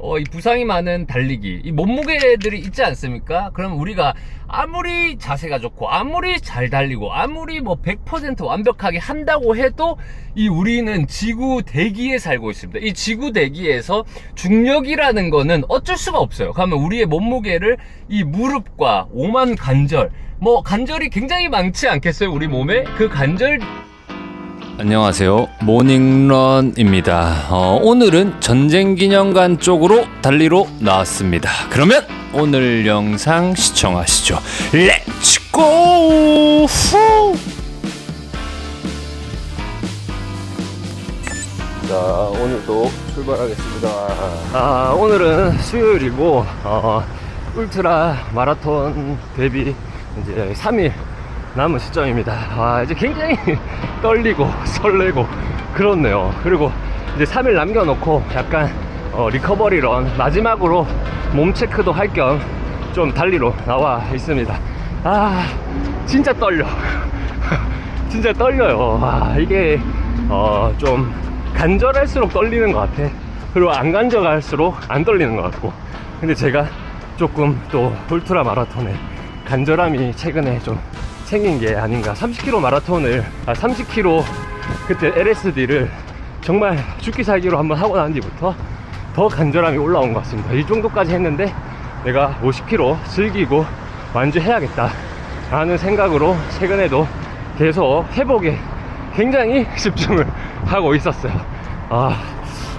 어, 이 부상이 많은 달리기, 이 몸무게들이 있지 않습니까? 그럼 우리가 아무리 자세가 좋고, 아무리 잘 달리고, 아무리 뭐 100% 완벽하게 한다고 해도 이 우리는 지구 대기에 살고 있습니다. 이 지구 대기에서 중력이라는 거는 어쩔 수가 없어요. 그러면 우리의 몸무게를 이 무릎과 오만 관절, 뭐 관절이 굉장히 많지 않겠어요? 우리 몸에 그 관절 안녕하세요. 모닝런입니다. 어, 오늘은 전쟁기념관 쪽으로 달리러 나왔습니다. 그러면 오늘 영상 시청하시죠. 렛츠고! 후! 자 오늘도 출발하겠습니다 아 오늘은 수요일이고 어, 울트라 마라톤 데뷔 이제 3일 남은 시점입니다 아 이제 굉장히 떨리고 설레고 그렇네요 그리고 이제 3일 남겨놓고 약간 어, 리커버리 런 마지막으로 몸 체크도 할 겸 좀 달리러 나와 있습니다 아 진짜 떨려 진짜 떨려요. 아, 이게 어, 좀 간절할수록 떨리는 것 같아. 그리고 안 간절할수록 안 떨리는 것 같고. 근데 제가 조금 또 울트라 마라톤에 간절함이 최근에 좀 생긴 게 아닌가. 30km 마라톤을 아, 30km 그때 LSD를 정말 죽기 살기로 한번 하고 난 뒤부터 더 간절함이 올라온 것 같습니다. 이 정도까지 했는데 내가 50km 즐기고 완주해야겠다. 라는 생각으로 최근에도 계속 회복에 굉장히 집중을 하고 있었어요. 아,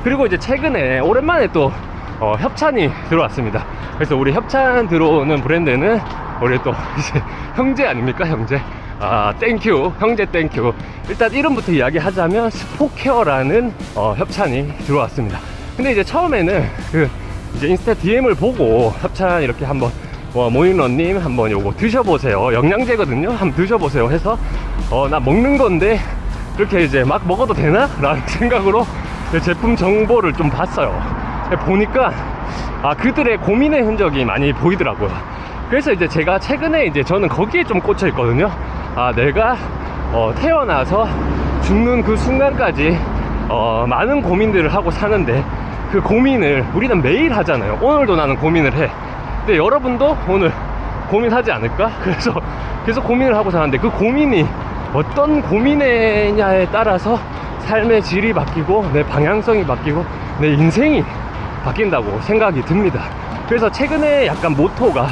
그리고 이제 최근에 오랜만에 또 어, 협찬이 들어왔습니다. 그래서 우리 협찬 들어오는 브랜드는 우리 또 이제 형제 아닙니까? 형제. 아, 땡큐. 형제 땡큐. 일단 이름부터 이야기하자면 스포케어라는 어, 협찬이 들어왔습니다. 근데 이제 처음에는 그 이제 인스타 DM을 보고 협찬 이렇게 한번 뭐 모닝런님 한번 요거 드셔보세요 영양제거든요 한번 드셔보세요 해서 어 나 먹는 건데 그렇게 이제 막 먹어도 되나? 라는 생각으로 그 제품 정보를 좀 봤어요 보니까 아 그들의 고민의 흔적이 많이 보이더라고요 그래서 이제 제가 최근에 이제 저는 거기에 좀 꽂혀 있거든요 아 내가 어, 태어나서 죽는 그 순간까지 어, 많은 고민들을 하고 사는데 그 고민을 우리는 매일 하잖아요 오늘도 나는 고민을 해 근데 여러분도 오늘 고민하지 않을까? 그래서 계속 고민을 하고 사는데 그 고민이 어떤 고민이냐에 따라서 삶의 질이 바뀌고 내 방향성이 바뀌고 내 인생이 바뀐다고 생각이 듭니다. 그래서 최근에 약간 모토가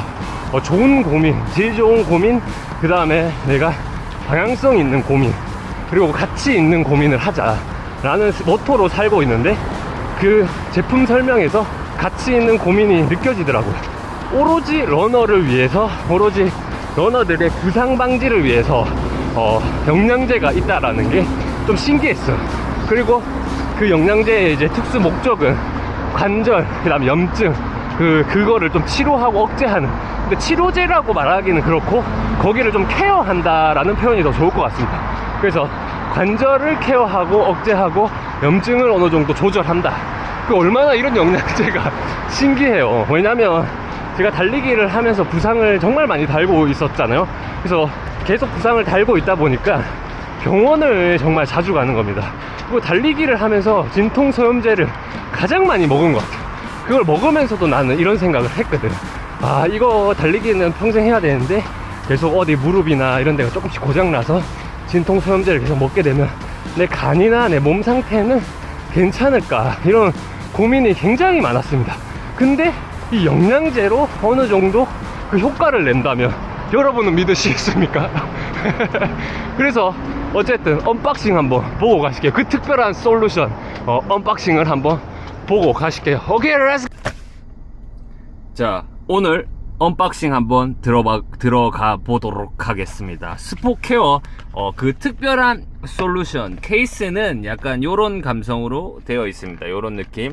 어, 좋은 고민, 질 좋은 고민, 그 다음에 내가 방향성 있는 고민, 그리고 가치 있는 고민을 하자라는 모토로 살고 있는데 그 제품 설명에서 가치 있는 고민이 느껴지더라고요. 오로지 러너를 위해서, 오로지 러너들의 부상 방지를 위해서 어, 영양제가 있다라는 게 좀 신기했어요. 그리고 그 영양제의 이제 특수 목적은 관절, 그 다음 염증, 그 그거를 좀 치료하고 억제하는. 근데 치료제라고 말하기는 그렇고 거기를 좀 케어한다라는 표현이 더 좋을 것 같습니다. 그래서 관절을 케어하고 억제하고 염증을 어느 정도 조절한다. 그 얼마나 이런 영양제가 신기해요. 왜냐면 제가 달리기를 하면서 부상을 정말 많이 달고 있었잖아요. 그래서 계속 부상을 달고 있다 보니까 병원을 정말 자주 가는 겁니다. 그리고 달리기를 하면서 진통소염제를 가장 많이 먹은 것 같아요. 그걸 먹으면서도 나는 이런 생각을 했거든. 아, 이거 달리기는 평생 해야 되는데 계속 어디 무릎이나 이런 데가 조금씩 고장나서 진통소염제를 계속 먹게 되면 내 간이나 내 몸 상태는 괜찮을까 이런 고민이 굉장히 많았습니다. 근데 이 영양제로 어느 정도 그 효과를 낸다면 여러분은 믿으시겠습니까? 그래서 어쨌든 언박싱 한번 보고 가실게요. 그 특별한 솔루션 어, 언박싱을 한번 보고 가실게요. 오케이, 렛츠 자, 오늘 언박싱 한번 들어봐, 들어가 보도록 하겠습니다. 스포케어, 어, 그 특별한 솔루션, 케이스는 약간 요런 감성으로 되어 있습니다. 요런 느낌.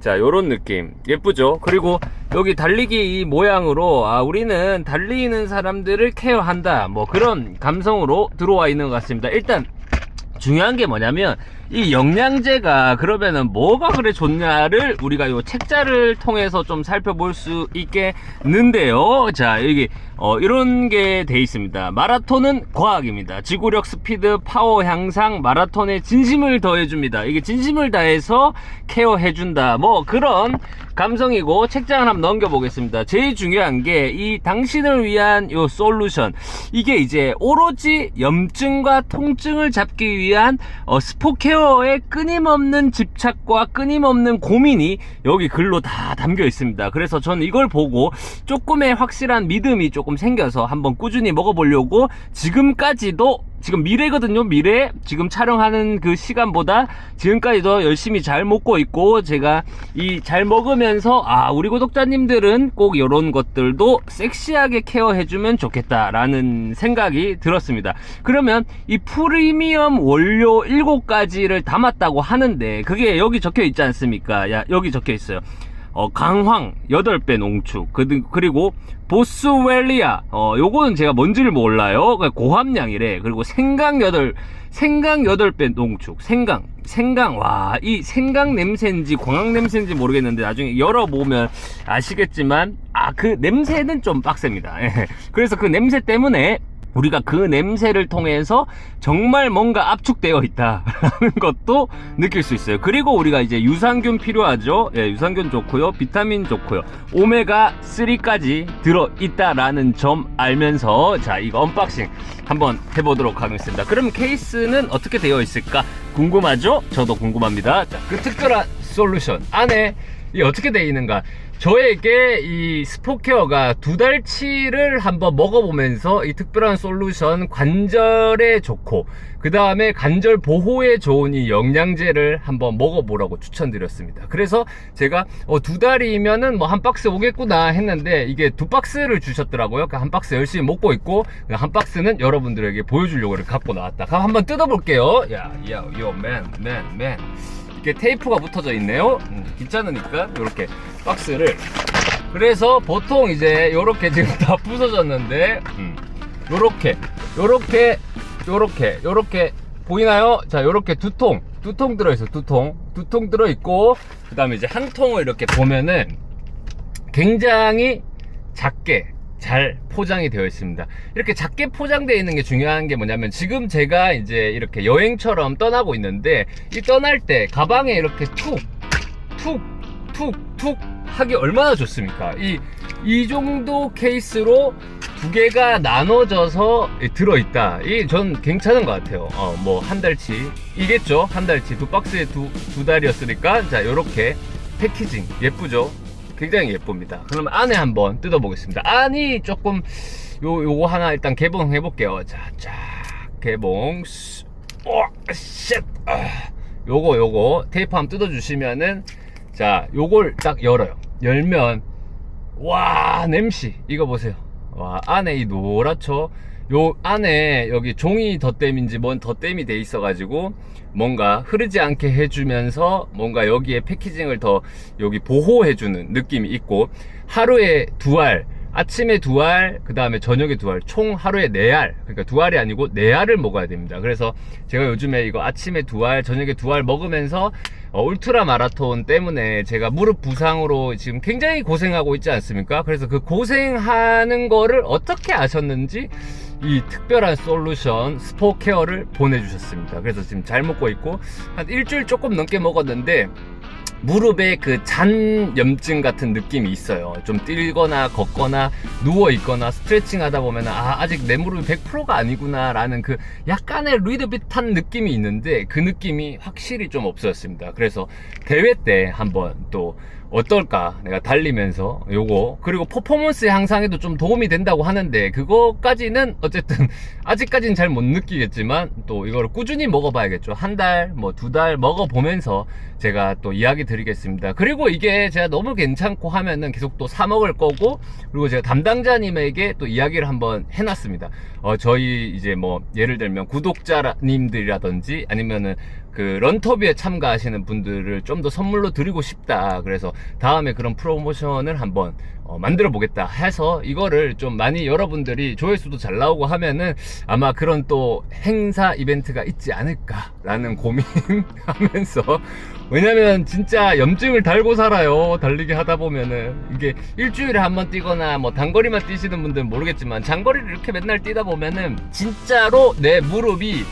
자, 요런 느낌. 예쁘죠? 그리고 여기 달리기 이 모양으로, 아, 우리는 달리는 사람들을 케어한다. 뭐 그런 감성으로 들어와 있는 것 같습니다. 일단, 중요한 게 뭐냐면 이 영양제가 그러면은 뭐가 그래 좋냐를 우리가 요 책자를 통해서 좀 살펴볼 수 있겠는데요. 자, 여기 어, 이런 게 돼 있습니다. 마라톤은 과학입니다. 지구력, 스피드, 파워 향상, 마라톤에 진심을 더해줍니다. 이게 진심을 다해서 케어해준다. 뭐 그런 감성이고 책장을 한번 넘겨보겠습니다. 제일 중요한 게 이 당신을 위한 요 솔루션. 이게 이제 오로지 염증과 통증을 잡기 위한 어, 스포케어 의 끊임없는 집착과 끊임없는 고민이 여기 글로 다 담겨 있습니다. 그래서 저는 이걸 보고 조금의 확실한 믿음이 조금 생겨서 한번 꾸준히 먹어보려고 지금까지도 지금 미래거든요 미래. 지금 촬영하는 그 시간보다 지금까지도 열심히 잘 먹고 있고 제가 이 잘 먹으면서 아 우리 구독자님들은 꼭 이런 것들도 섹시하게 케어해주면 좋겠다라는 생각이 들었습니다. 그러면 이 프리미엄 원료 7가지를 담았다고 하는데 그게 여기 적혀 있지 않습니까? 야 여기 적혀 있어요. 어, 강황 8배 농축 그, 그리고 보스웰리아. 어, 요거는 제가 뭔지를 몰라요. 그러니까 고함량이래. 그리고 생강 8 생강 8배 농축. 생강 생강. 와 이 생강 냄새인지 광학 냄새인지 모르겠는데 나중에 열어보면 아시겠지만 아 그 냄새는 좀 빡셉니다. 예. 그래서 그 냄새 때문에 우리가 그 냄새를 통해서 정말 뭔가 압축되어 있다라는 것도 느낄 수 있어요. 그리고 우리가 이제 유산균 필요하죠. 예, 유산균 좋고요. 비타민 좋고요. 오메가 3까지 들어 있다라는 점 알면서 자, 이거 언박싱 한번 해보도록 하겠습니다. 그럼 케이스는 어떻게 되어 있을까 궁금하죠? 저도 궁금합니다. 자, 그 특별한 솔루션 안에 이 어떻게 되어 있는가? 저에게 이 스포케어가 두 달치를 한번 먹어보면서 이 특별한 솔루션 관절에 좋고 그 다음에 관절 보호에 좋은 이 영양제를 한번 먹어보라고 추천드렸습니다. 그래서 제가 어, 두 달이면은 뭐 한 박스 오겠구나 했는데 이게 두 박스를 주셨더라고요. 그한 박스 열심히 먹고 있고 그한 박스는 여러분들에게 보여주려고 갖고 나왔다. 그럼 한번 뜯어볼게요. 야, 야, 요, 맨, 맨, 맨. 이렇게 테이프가 붙어져 있네요. 음, 귀찮으니까 이렇게 박스를. 그래서 보통 이제 요렇게 지금 다 부서졌는데, 음, 요렇게, 요렇게, 요렇게, 요렇게 보이나요? 자, 요렇게 두 통, 두 통 들어있어, 두 통, 두 통 들어있고, 그 다음에 이제 한 통을 이렇게 보면은 굉장히 작게 잘 포장이 되어 있습니다. 이렇게 작게 포장되어 있는 게 중요한 게 뭐냐면 지금 제가 이제 이렇게 여행처럼 떠나고 있는데 이 떠날 때 가방에 이렇게 툭, 툭, 툭, 툭 하기 얼마나 좋습니까? 이, 이 정도 케이스로 두 개가 나눠져서 들어있다. 이 전 괜찮은 것 같아요. 어, 뭐 한 달치 이겠죠? 한 달치 두 박스에 두, 두 달이었으니까 자, 요렇게 패키징 예쁘죠? 굉장히 예쁩니다. 그럼 안에 한번 뜯어보겠습니다. 안이 조금 요 요거 하나 일단 개봉해 볼게요. 자, 자 개봉. 오, 쉣. 아, 요거 요거 테이프 한번 뜯어 주시면은 자, 요걸 딱 열어요. 열면 와, 냄새. 이거 보세요. 와, 안에 이 노랗죠? 요 안에 여기 종이 덧댐인지 뭔 덧댐이 돼 있어가지고 뭔가 흐르지 않게 해주면서 뭔가 여기에 패키징을 더 여기 보호해주는 느낌이 있고 하루에 두 알, 아침에 두 알, 그 다음에 저녁에 두 알, 총 하루에 네 알. 그러니까 두 알이 아니고 네 알을 먹어야 됩니다. 그래서 제가 요즘에 이거 아침에 두 알, 저녁에 두 알 먹으면서 어, 울트라 마라톤 때문에 제가 무릎 부상으로 지금 굉장히 고생하고 있지 않습니까? 그래서 그 고생하는 거를 어떻게 아셨는지 이 특별한 솔루션 스포케어를 보내주셨습니다. 그래서 지금 잘 먹고 있고 한 일주일 조금 넘게 먹었는데 무릎에 그 잔 염증 같은 느낌이 있어요. 좀 뛰거나 걷거나 누워 있거나 스트레칭 하다 보면 아 아직 내 무릎이 100%가 아니구나 라는 그 약간의 리드빗한 느낌이 있는데 그 느낌이 확실히 좀 없어졌습니다. 그래서 대회 때 한번 또 어떨까? 내가 달리면서 요거. 그리고 퍼포먼스 향상에도 좀 도움이 된다고 하는데 그거까지는 어쨌든 아직까지는 잘 못 느끼겠지만 또 이거를 꾸준히 먹어봐야겠죠. 한 달 뭐 두 달 먹어보면서 제가 또 이야기 드리겠습니다. 그리고 이게 제가 너무 괜찮고 하면은 계속 또 사 먹을 거고 그리고 제가 담당자님에게 또 이야기를 한번 해놨습니다. 어 저희 이제 뭐 예를 들면 구독자님들이라든지 아니면은 그 런터뷰에 참가하시는 분들을 좀 더 선물로 드리고 싶다. 그래서 다음에 그런 프로모션을 한번 어, 만들어 보겠다 해서 이거를 좀 많이 여러분들이 조회수도 잘 나오고 하면은 아마 그런 또 행사 이벤트가 있지 않을까라는 고민하면서. 왜냐면 진짜 염증을 달고 살아요. 달리기 하다 보면은. 이게 일주일에 한 번 뛰거나 뭐 단거리만 뛰시는 분들은 모르겠지만 장거리를 이렇게 맨날 뛰다 보면은 진짜로 내 무릎이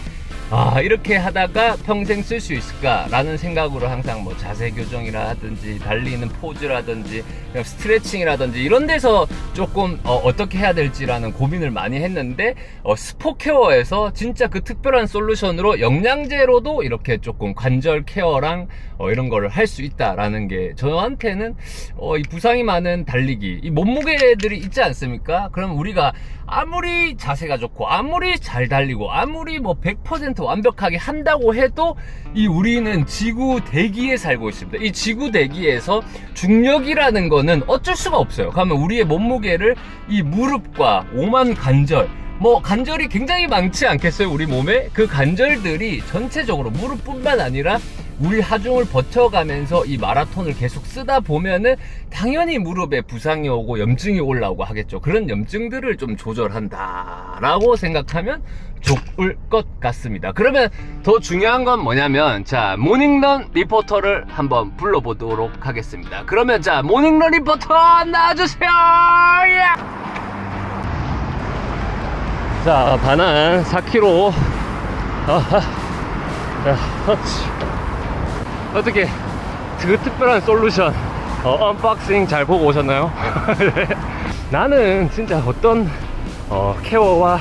아 이렇게 하다가 평생 쓸 수 있을까라는 생각으로 항상 뭐 자세 교정이라든지 달리는 포즈라든지 스트레칭이라든지 이런 데서 조금 어, 떻게 해야 될지라는 고민을 많이 했는데 어, 스포케어에서 진짜 그 특별한 솔루션으로 영양제로도 이렇게 조금 관절 케어랑 어, 이런 거를 할 수 있다라는 게 저한테는 어, 이 부상이 많은 달리기 이 몸무게들이 있지 않습니까? 그럼 우리가 아무리 자세가 좋고 아무리 잘 달리고 아무리 뭐 100% 완벽하게 한다고 해도 이 우리는 지구 대기에 살고 있습니다. 이 지구 대기에서 중력이라는 거는 어쩔 수가 없어요. 그러면 우리의 몸무게를 이 무릎과 오만 관절 뭐 관절이 굉장히 많지 않겠어요 우리 몸에 그 관절들이 전체적으로 무릎뿐만 아니라 우리 하중을 버텨가면서 이 마라톤을 계속 쓰다 보면은 당연히 무릎에 부상이 오고 염증이 올라오고 하겠죠 그런 염증들을 좀 조절한다 라고 생각하면 좋을 것 같습니다 그러면 더 중요한 건 뭐냐면 자 모닝런 리포터를 한번 불러보도록 하겠습니다 그러면 자 모닝런 리포터 나와주세요 예! 자, 반환 4km. 아하. 자, 터치. 어떻게, 그 특별한 솔루션, 어, 언박싱 잘 보고 오셨나요? 네. 나는 진짜 어떤, 어, 케어와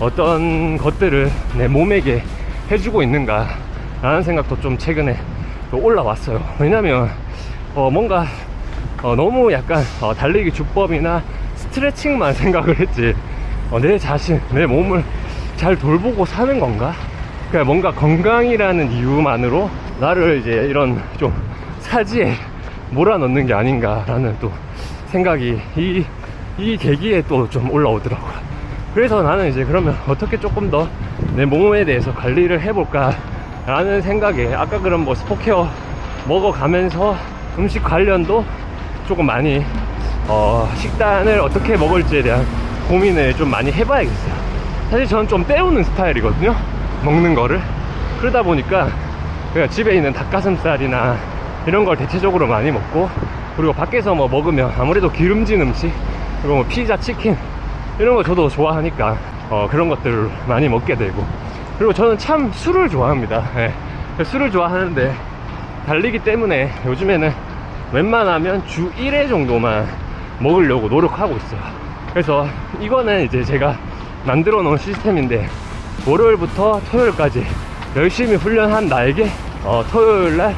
어떤 것들을 내 몸에게 해주고 있는가, 라는 생각도 좀 최근에 또 올라왔어요. 왜냐면, 어, 뭔가, 어, 너무 약간, 어, 달리기 주법이나 스트레칭만 생각을 했지, 어, 내 자신, 내 몸을 잘 돌보고 사는 건가? 그러니까 뭔가 건강이라는 이유만으로 나를 이제 이런 좀 사지에 몰아넣는 게 아닌가라는 또 생각이 이, 이 계기에 또 좀 올라오더라고요. 그래서 나는 이제 그러면 어떻게 조금 더 내 몸에 대해서 관리를 해볼까 라는 생각에 아까 그런 뭐 스포케어 먹어가면서 음식 관련도 조금 많이 어, 식단을 어떻게 먹을지에 대한 고민을 좀 많이 해봐야겠어요. 사실 저는 좀 때우는 스타일이거든요. 먹는 거를. 그러다 보니까 그냥 집에 있는 닭가슴살이나 이런 걸 대체적으로 많이 먹고 그리고 밖에서 뭐 먹으면 아무래도 기름진 음식 그리고 뭐 피자, 치킨 이런 거 저도 좋아하니까 어, 그런 것들을 많이 먹게 되고 그리고 저는 참 술을 좋아합니다. 예. 술을 좋아하는데 달리기 때문에 요즘에는 웬만하면 주 1회 정도만 먹으려고 노력하고 있어요. 그래서 이거는 이제 제가 만들어 놓은 시스템인데 월요일부터 토요일까지 열심히 훈련한 나에게 어, 토요일 날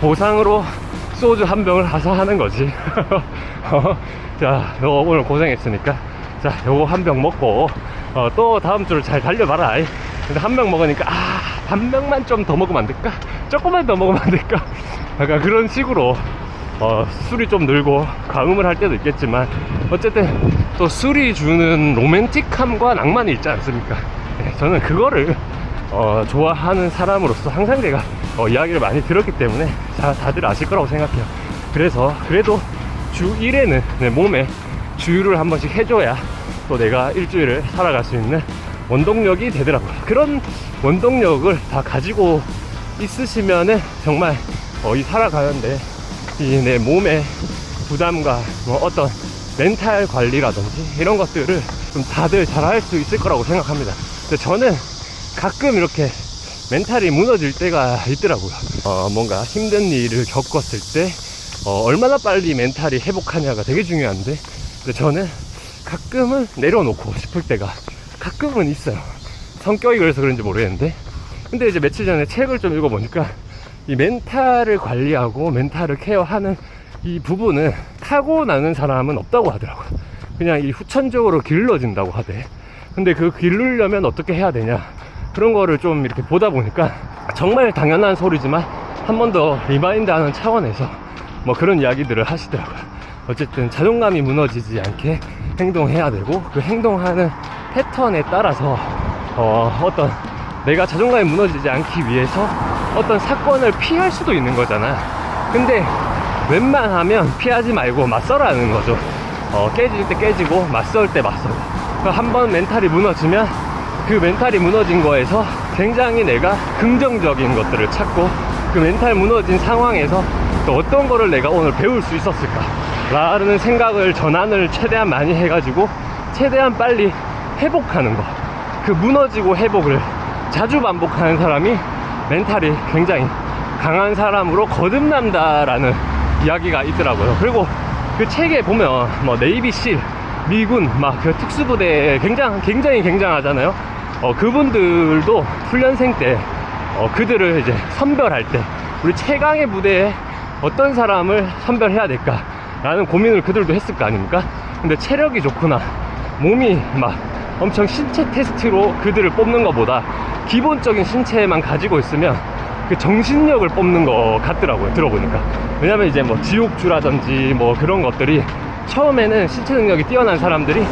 보상으로 소주 한 병을 하사하는 거지. 어, 자 너 오늘 고생했으니까. 자 요거 한 병 먹고 어, 또 다음 주를 잘 달려봐라. 근데 한 병 먹으니까 아반 병만 좀 더 먹으면 안 될까? 조금만 더 먹으면 안 될까? 약간 그런 식으로 어, 술이 좀 늘고 과음을 할 때도 있겠지만 어쨌든 또 술이 주는 로맨틱함과 낭만이 있지 않습니까? 네, 저는 그거를 어, 좋아하는 사람으로서 항상 제가 어, 이야기를 많이 들었기 때문에 다, 다들 아실 거라고 생각해요. 그래서 그래도 주 1회는 내 몸에 주유를 한 번씩 해줘야 또 내가 일주일을 살아갈 수 있는 원동력이 되더라고요. 그런 원동력을 다 가지고 있으시면은 정말 어, 이 살아가는데 이 내 몸의 부담과 뭐 어떤 멘탈 관리라든지 이런 것들을 좀 다들 잘 할 수 있을 거라고 생각합니다. 저는 가끔 이렇게 멘탈이 무너질 때가 있더라고요. 어, 뭔가 힘든 일을 겪었을 때 어, 얼마나 빨리 멘탈이 회복하냐가 되게 중요한데 근데 저는 가끔은 내려놓고 싶을 때가 가끔은 있어요. 성격이 그래서 그런지 모르겠는데 근데 이제 며칠 전에 책을 좀 읽어보니까 이 멘탈을 관리하고 멘탈을 케어하는 이 부분은 타고나는 사람은 없다고 하더라고요. 그냥 이 후천적으로 길러진다고 하대. 근데 그 기르려면 어떻게 해야 되냐. 그런 거를 좀 이렇게 보다 보니까 정말 당연한 소리지만 한 번 더 리마인드 하는 차원에서 뭐 그런 이야기들을 하시더라고요. 어쨌든 자존감이 무너지지 않게 행동해야 되고 그 행동하는 패턴에 따라서 어, 어떤 내가 자존감이 무너지지 않기 위해서 어떤 사건을 피할 수도 있는 거잖아. 근데 웬만하면 피하지 말고 맞서라는 거죠. 어, 깨질 때 깨지고 맞설 때 맞서고. 한 번 멘탈이 무너지면 그 멘탈이 무너진 거에서 굉장히 내가 긍정적인 것들을 찾고 그 멘탈 무너진 상황에서 또 어떤 거를 내가 오늘 배울 수 있었을까 라는 생각을 전환을 최대한 많이 해가지고 최대한 빨리 회복하는 거 그 무너지고 회복을 자주 반복하는 사람이 멘탈이 굉장히 강한 사람으로 거듭난다라는 이야기가 있더라고요. 그리고 그 책에 보면 뭐 네이비 실, 미군 막 그 특수부대 굉장히 굉장히 굉장하잖아요. 어, 그분들도 훈련생 때 어, 그들을 이제 선별할 때 우리 최강의 부대에 어떤 사람을 선별해야 될까 라는 고민을 그들도 했을 거 아닙니까? 근데 체력이 좋구나. 몸이 막 엄청 신체 테스트로 그들을 뽑는 것보다 기본적인 신체만 가지고 있으면 그 정신력을 뽑는 것 같더라고요 들어보니까. 왜냐면 이제 뭐 지옥주라든지 뭐 그런 것들이 처음에는 신체 능력이 뛰어난 사람들이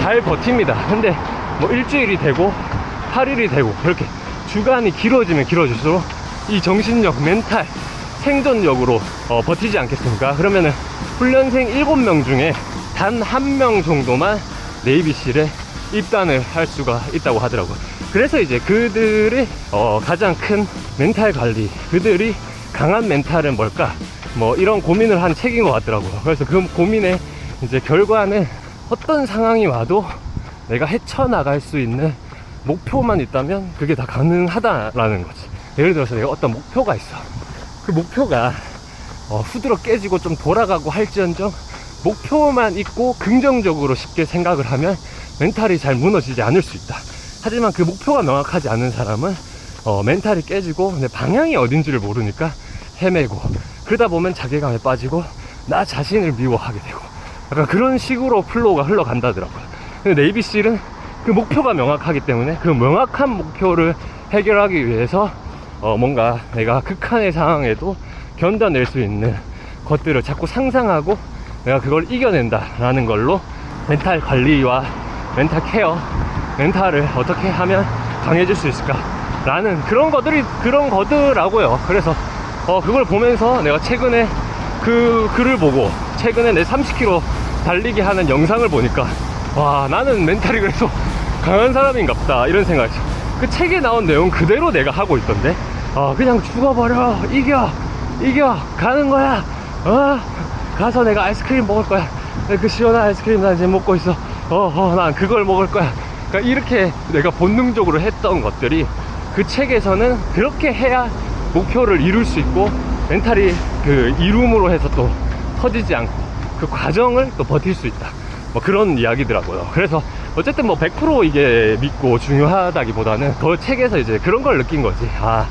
잘 버팁니다. 근데 뭐 일주일이 되고 8일이 되고 그렇게 주간이 길어지면 길어질수록 이 정신력 멘탈 생존력으로 어, 버티지 않겠습니까 그러면은 훈련생 7명 중에 단 한 명 정도만 네이비실에 입단을 할 수가 있다고 하더라고요. 그래서 이제 그들의 어, 가장 큰 멘탈 관리, 그들이 강한 멘탈은 뭘까? 뭐 이런 고민을 한 책인 것 같더라고요. 그래서 그 고민의 이제 결과는 어떤 상황이 와도 내가 헤쳐나갈 수 있는 목표만 있다면 그게 다 가능하다라는 거지. 예를 들어서 내가 어떤 목표가 있어. 그 목표가 어, 후드러 깨지고 좀 돌아가고 할지언정 목표만 있고 긍정적으로 쉽게 생각을 하면 멘탈이 잘 무너지지 않을 수 있다. 하지만 그 목표가 명확하지 않은 사람은 어, 멘탈이 깨지고 근데 방향이 어딘지를 모르니까 헤매고 그러다 보면 자괴감에 빠지고 나 자신을 미워하게 되고 약간 그런 식으로 플로우가 흘러간다더라고요. 근데 네이비실은 그 목표가 명확하기 때문에 그 명확한 목표를 해결하기 위해서 어, 뭔가 내가 극한의 상황에도 견뎌낼 수 있는 것들을 자꾸 상상하고 내가 그걸 이겨낸다라는 걸로 멘탈 관리와 멘탈 케어, 멘탈을 어떻게 하면 강해질 수 있을까라는 그런 것들이 그런 거더라고요. 그래서 어, 그걸 보면서 내가 최근에 그 글을 보고 최근에 내 30km 달리기 하는 영상을 보니까 와 나는 멘탈이 그래도 강한 사람인가 보다 이런 생각이 그 책에 나온 내용 그대로 내가 하고 있던데? 어, 그냥 죽어버려. 이겨. 이겨. 가는 거야. 어? 가서 내가 아이스크림 먹을 거야. 그 시원한 아이스크림 난 지금 먹고 있어. 어난 그걸 먹을 거야. 그러니까 이렇게 내가 본능적으로 했던 것들이 그 책에서는 그렇게 해야 목표를 이룰 수 있고 멘탈이 그 이룸으로 해서 또 터지지 않고 그 과정을 또 버틸 수 있다 뭐 그런 이야기더라고요. 그래서 어쨌든 뭐 100% 이게 믿고 중요하다기보다는 더 책에서 이제 그런 걸 느낀 거지. 아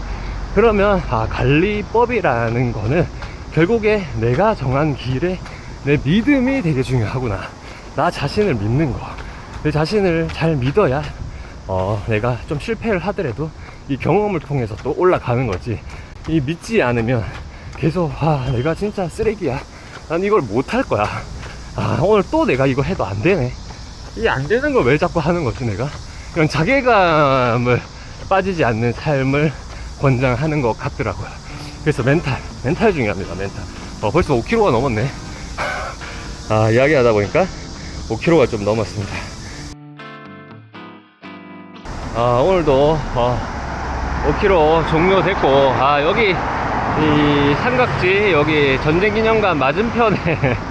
그러면 아 관리법이라는 거는 결국에 내가 정한 길에 내 믿음이 되게 중요하구나. 나 자신을 믿는 거 내 자신을 잘 믿어야 어 내가 좀 실패를 하더라도 이 경험을 통해서 또 올라가는 거지. 이 믿지 않으면 계속 아 내가 진짜 쓰레기야. 난 이걸 못할 거야 아 오늘 또 내가 이거 해도 안 되네. 이게 안 되는 걸 왜 자꾸 하는 거지 내가? 이런 자괴감을 빠지지 않는 삶을 권장하는 것 같더라고요. 그래서 멘탈 멘탈 중요합니다 멘탈. 어, 벌써 5km가 넘었네. 아 이야기하다 보니까 5km가 좀 넘었습니다. 아 오늘도 어, 5km 종료됐고 아 여기 이 삼각지 여기 전쟁기념관 맞은편에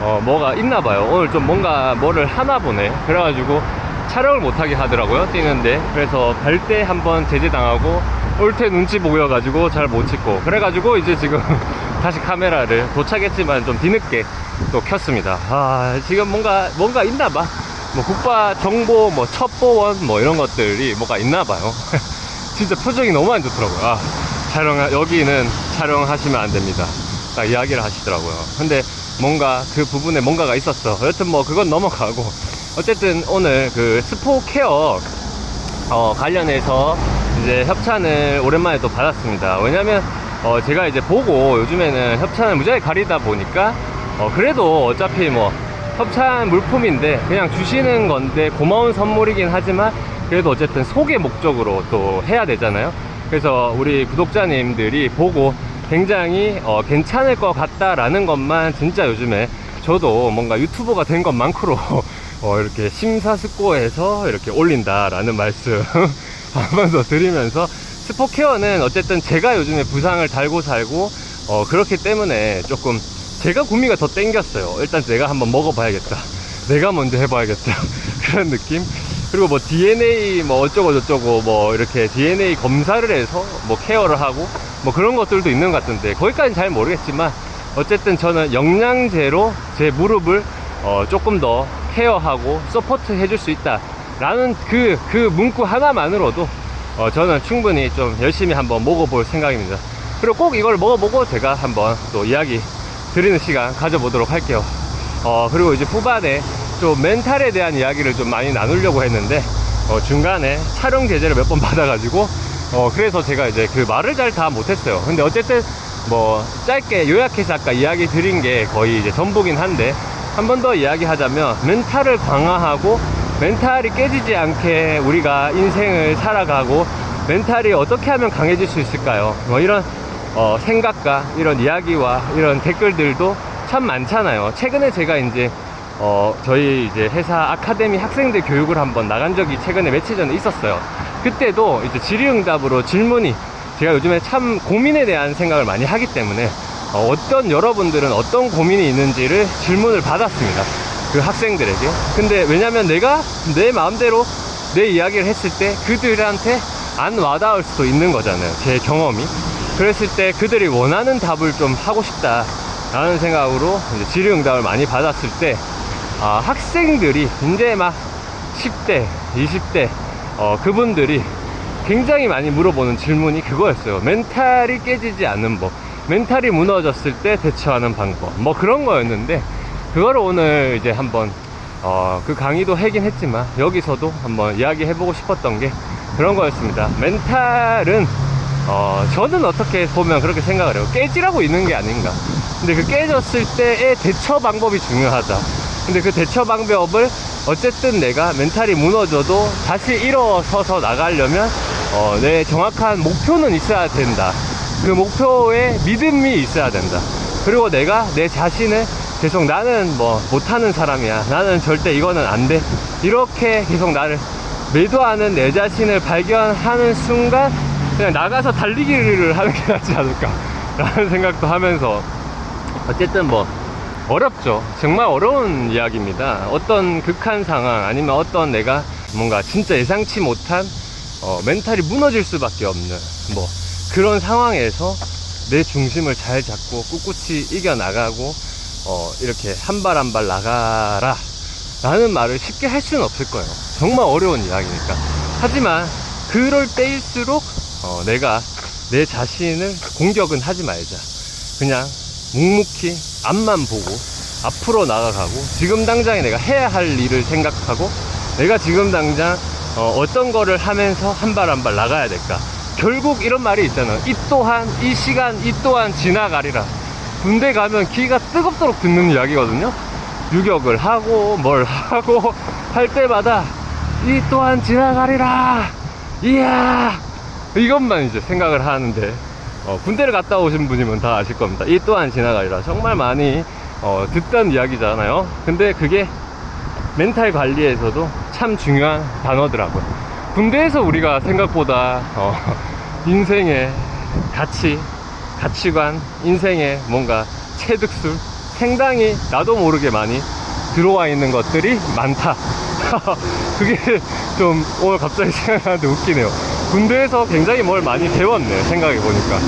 어 뭐가 있나봐요. 오늘 좀 뭔가 뭐를 하나 보네. 그래가지고 촬영을 못하게 하더라고요 뛰는데. 그래서 갈 때 한번 제재당하고 올 때 눈치 보여가지고 잘 못 찍고. 그래가지고 이제 지금 다시 카메라를 도착했지만 좀 뒤늦게 또 켰습니다. 아 지금 뭔가 뭔가 있나봐. 뭐 국가 정보 뭐 첩보원 뭐 이런 것들이 뭐가 있나봐요. 진짜 표정이 너무 안 좋더라고요. 아, 촬영 여기는 촬영하시면 안 됩니다. 딱 이야기를 하시더라고요. 근데 뭔가 그 부분에 뭔가가 있었어 여튼 뭐 그건 넘어가고 어쨌든 오늘 그 스포 케어 어, 관련해서 이제 협찬을 오랜만에 또 받았습니다. 왜냐면 어, 제가 이제 보고 요즘에는 협찬을 무지하게 가리다 보니까 어, 그래도 어차피 뭐 협찬 물품인데 그냥 주시는 건데 고마운 선물이긴 하지만 그래도 어쨌든 소개 목적으로 또 해야 되잖아요. 그래서 우리 구독자님들이 보고 굉장히 어, 괜찮을 것 같다라는 것만 진짜 요즘에 저도 뭔가 유튜버가 된 것만크로 어, 이렇게 심사숙고해서 이렇게 올린다라는 말씀 하면서 드리면서 스포케어는 어쨌든 제가 요즘에 부상을 달고 살고 어, 그렇기 때문에 조금 제가 구미가 더 땡겼어요. 일단 내가 한번 먹어봐야겠다. 내가 먼저 해봐야겠다. 그런 느낌. 그리고 뭐 DNA 뭐 어쩌고 저쩌고 뭐 이렇게 DNA 검사를 해서 뭐 케어를 하고 뭐 그런 것들도 있는 것 같은데 거기까지는 잘 모르겠지만 어쨌든 저는 영양제로 제 무릎을 어 조금 더 케어하고 서포트 해줄 수 있다 라는 그, 그 문구 하나만으로도 어 저는 충분히 좀 열심히 한번 먹어볼 생각입니다. 그리고 꼭 이걸 먹어보고 제가 한번 또 이야기 드리는 시간 가져보도록 할게요. 어 그리고 이제 후반에 좀 멘탈에 대한 이야기를 좀 많이 나누려고 했는데 어, 중간에 촬영 제재를 몇 번 받아가지고 어, 그래서 제가 이제 그 말을 잘 다 못했어요. 근데 어쨌든 뭐 짧게 요약해서 아까 이야기 드린 게 거의 이제 전부긴 한데 한 번 더 이야기하자면 멘탈을 강화하고 멘탈이 깨지지 않게 우리가 인생을 살아가고 멘탈이 어떻게 하면 강해질 수 있을까요? 뭐 이런 어, 생각과 이런 이야기와 이런 댓글들도 참 많잖아요. 최근에 제가 이제 어, 저희 이제 회사 아카데미 학생들 교육을 한번 나간 적이 최근에 며칠 전에 있었어요. 그때도 이제 질의응답으로 질문이 제가 요즘에 참 고민에 대한 생각을 많이 하기 때문에 어, 떤 여러분들은 어떤 고민이 있는지를 질문을 받았습니다. 그 학생들에게. 근데 왜냐면 내가 내 마음대로 내 이야기를 했을 때 그들한테 안 와닿을 수도 있는 거잖아요. 제 경험이. 그랬을 때 그들이 원하는 답을 좀 하고 싶다. 라는 생각으로 질의응답을 많이 받았을 때 아, 학생들이 이제 막 10대, 20대 어, 그분들이 굉장히 많이 물어보는 질문이 그거였어요. 멘탈이 깨지지 않는 법, 멘탈이 무너졌을 때 대처하는 방법, 뭐 그런 거였는데 그거를 오늘 이제 한번 어, 그 강의도 하긴 했지만 여기서도 한번 이야기해보고 싶었던 게 그런 거였습니다. 멘탈은 어, 저는 어떻게 보면 그렇게 생각을 해요. 깨지라고 있는 게 아닌가. 근데 그 깨졌을 때의 대처 방법이 중요하다. 근데 그 대처 방법을 어쨌든 내가 멘탈이 무너져도 다시 일어서서 나가려면 어, 내 정확한 목표는 있어야 된다. 그 목표에 믿음이 있어야 된다. 그리고 내가 내 자신을 계속 나는 뭐 못하는 사람이야. 나는 절대 이거는 안 돼. 이렇게 계속 나를 매도하는 내 자신을 발견하는 순간 그냥 나가서 달리기를 하는 게 낫지 않을까. 라는 생각도 하면서 어쨌든 뭐 어렵죠. 정말 어려운 이야기입니다. 어떤 극한 상황 아니면 어떤 내가 뭔가 진짜 예상치 못한 어, 멘탈이 무너질 수밖에 없는 뭐 그런 상황에서 내 중심을 잘 잡고 꿋꿋이 이겨나가고 어, 이렇게 한 발 한 발 나가라 라는 말을 쉽게 할 수는 없을 거예요. 정말 어려운 이야기니까. 하지만 그럴 때일수록 어, 내가 내 자신을 공격은 하지 말자. 그냥 묵묵히 앞만 보고 앞으로 나아가고 지금 당장에 내가 해야 할 일을 생각하고 내가 지금 당장 어, 떤 거를 하면서 한 발 한 발 나가야 될까? 결국 이런 말이 있잖아. 이 또한 이 시간 이 또한 지나가리라. 군대 가면 귀가 뜨겁도록 듣는 이야기거든요. 유격을 하고 뭘 하고 할 때마다 이 또한 지나가리라. 이야! 이것만 이제 생각을 하는데 어, 군대를 갔다 오신 분이면 다 아실 겁니다. 이 또한 지나가리라. 정말 많이 어, 듣던 이야기잖아요. 근데 그게 멘탈 관리에서도 참 중요한 단어더라고요. 군대에서 우리가 생각보다 어, 인생의 가치, 가치관, 인생의 뭔가 체득술, 상당히 나도 모르게 많이 들어와 있는 것들이 많다. 그게 좀 오늘 갑자기 생각나는데 웃기네요. 군대에서 굉장히 뭘 많이 배웠네, 생각해 보니까.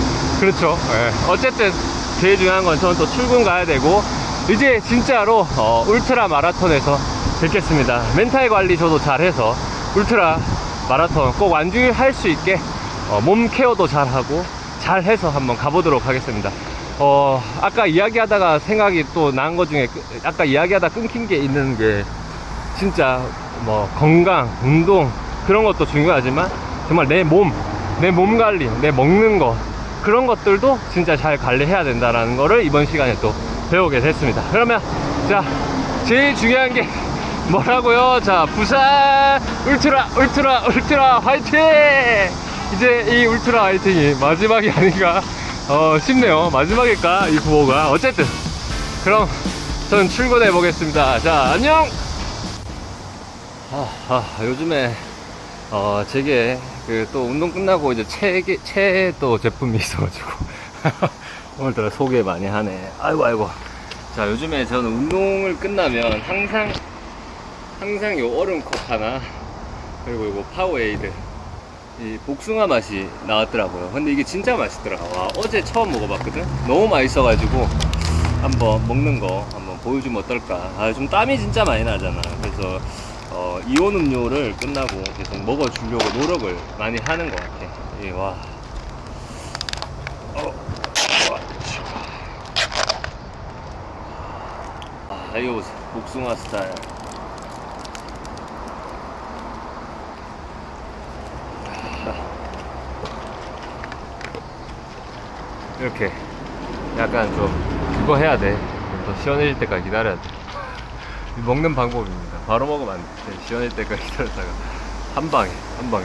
그렇죠. 예. 어쨌든 제일 중요한 건 저는 또 출근 가야 되고, 이제 진짜로 어, 울트라 마라톤에서 뵙겠습니다. 멘탈 관리 저도 잘해서 울트라 마라톤 꼭 완주할 수 있게 어, 몸 케어도 잘하고 잘해서 한번 가보도록 하겠습니다. 어, 아까 이야기하다가 생각이 또 난 것 중에 끄- 아까 이야기하다 끊긴 게 있는 게 진짜 뭐 건강, 운동 그런 것도 중요하지만 정말 내 몸, 내 몸 관리, 내 먹는 거 그런 것들도 진짜 잘 관리해야 된다라는 거를 이번 시간에 또 배우게 됐습니다. 그러면 자 제일 중요한 게 뭐라고요? 자 부산 울트라 울트라 울트라 화이팅! 이제 이 울트라 화이팅이 마지막이 아닌가 어, 싶네요. 마지막일까? 이 구호가. 어쨌든. 그럼 전 출근해 보겠습니다. 자, 안녕! 아, 아, 요즘에, 어, 제게, 그, 또 운동 끝나고 이제 체계, 체또 제품이 있어가지고. 오늘따라 소개 많이 하네. 아이고, 아이고. 자, 요즘에 저는 운동을 끝나면 항상, 항상 요 얼음컵 하나, 그리고 이거 파워에이드. 이 복숭아 맛이 나왔더라고요. 근데 이게 진짜 맛있더라. 와, 어제 처음 먹어봤거든? 너무 맛있어가지고, 한번 먹는 거 한번 보여주면 어떨까. 아, 좀 땀이 진짜 많이 나잖아. 그래서, 어, 이온 음료를 끝나고 계속 먹어주려고 노력을 많이 하는 것 같아. 이, 와. 어, 와. 아, 이거 보세요. 복숭아 스타일. 이렇게 약간 좀 그거 해야 돼. 더 시원해질 때까지 기다려야 돼. 이 먹는 방법입니다. 바로 먹으면 안 돼. 시원해질 때까지 기다렸다가 한 방에, 한 방에.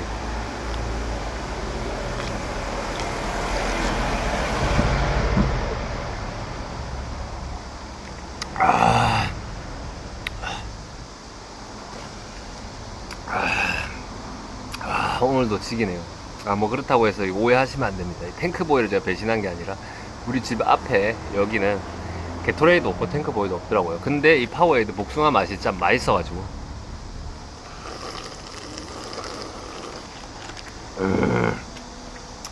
아, 오늘도 지기네요. 아, 뭐 그렇다고 해서 오해하시면 안 됩니다. 이 탱크보이를 제가 배신한 게 아니라 우리 집 앞에 여기는 게토레이도 없고 탱크보이도 없더라고요. 근데 이 파워에이드 복숭아 맛이 참 맛있어가지고. 음.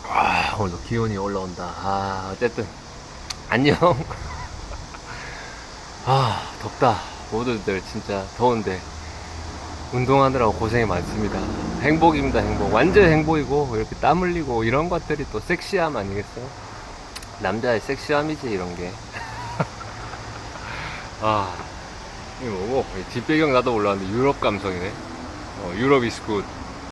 아, 오늘도 기온이 올라온다. 아, 어쨌든 안녕. 아, 덥다. 모두들 진짜 더운데 운동하느라고 고생이 많습니다. 행복입니다, 행복. 완전 행복이고, 이렇게 땀 흘리고, 이런 것들이 또 섹시함 아니겠어요? 남자의 섹시함이지, 이런 게. 아, 이게 뭐고? 뒷배경 나도 올라왔는데, 유럽 감성이네. 어, 유럽 이스 굿.